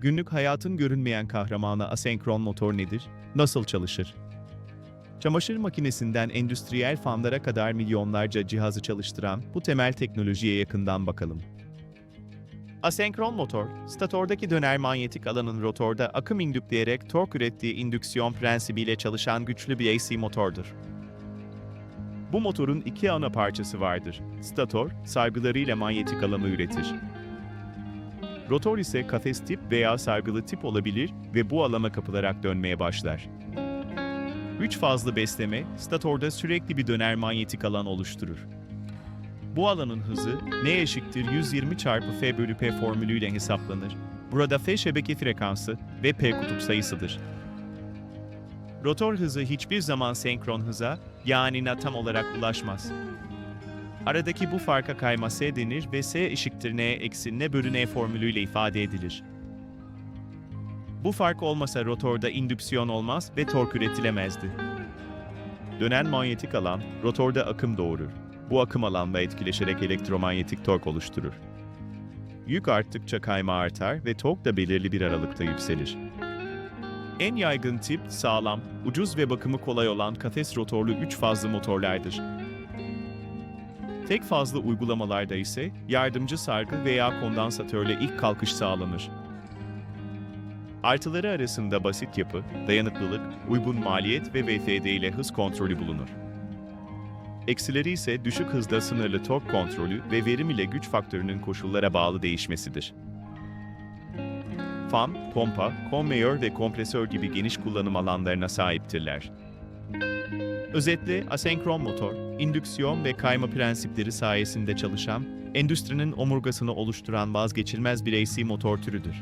Günlük hayatın görünmeyen kahramanı asenkron motor nedir? Nasıl çalışır? Çamaşır makinesinden endüstriyel fanlara kadar milyonlarca cihazı çalıştıran bu temel teknolojiye yakından bakalım. Asenkron motor, statordaki döner manyetik alanın rotorda akım indükleyerek tork ürettiği indüksiyon prensibiyle çalışan güçlü bir AC motordur. Bu motorun iki ana parçası vardır. Stator, sargılarıyla manyetik alanı üretir. Rotor ise kafes tip veya sargılı tip olabilir ve bu alana kapılarak dönmeye başlar. Üç fazlı besleme, statorda sürekli bir döner manyetik alan oluşturur. Bu alanın hızı N eşittir 120 çarpı F bölü P formülüyle hesaplanır. Burada F şebeke frekansı ve P kutup sayısıdır. Rotor hızı hiçbir zaman senkron hıza, yani na tam olarak ulaşmaz. Aradaki bu farka kayma S denir ve S eşittir N eksi N bölü N formülüyle ifade edilir. Bu fark olmasa rotorda indüksiyon olmaz ve tork üretilemezdi. Dönen manyetik alan, rotorda akım doğurur. Bu akım alanla etkileşerek elektromanyetik tork oluşturur. Yük arttıkça kayma artar ve tork da belirli bir aralıkta yükselir. En yaygın tip, sağlam, ucuz ve bakımı kolay olan kafes rotorlu 3 fazlı motorlardır. Tek fazla uygulamalarda ise yardımcı sargı veya kondansatörle ilk kalkış sağlanır. Artıları arasında basit yapı, dayanıklılık, uygun maliyet ve VFD ile hız kontrolü bulunur. Eksileri ise düşük hızda sınırlı tork kontrolü ve verim ile güç faktörünün koşullara bağlı değişmesidir. Fan, pompa, konveyör ve kompresör gibi geniş kullanım alanlarına sahiptirler. Özetle asenkron motor, indüksiyon ve kayma prensipleri sayesinde çalışan, endüstrinin omurgasını oluşturan vazgeçilmez bir AC motor türüdür.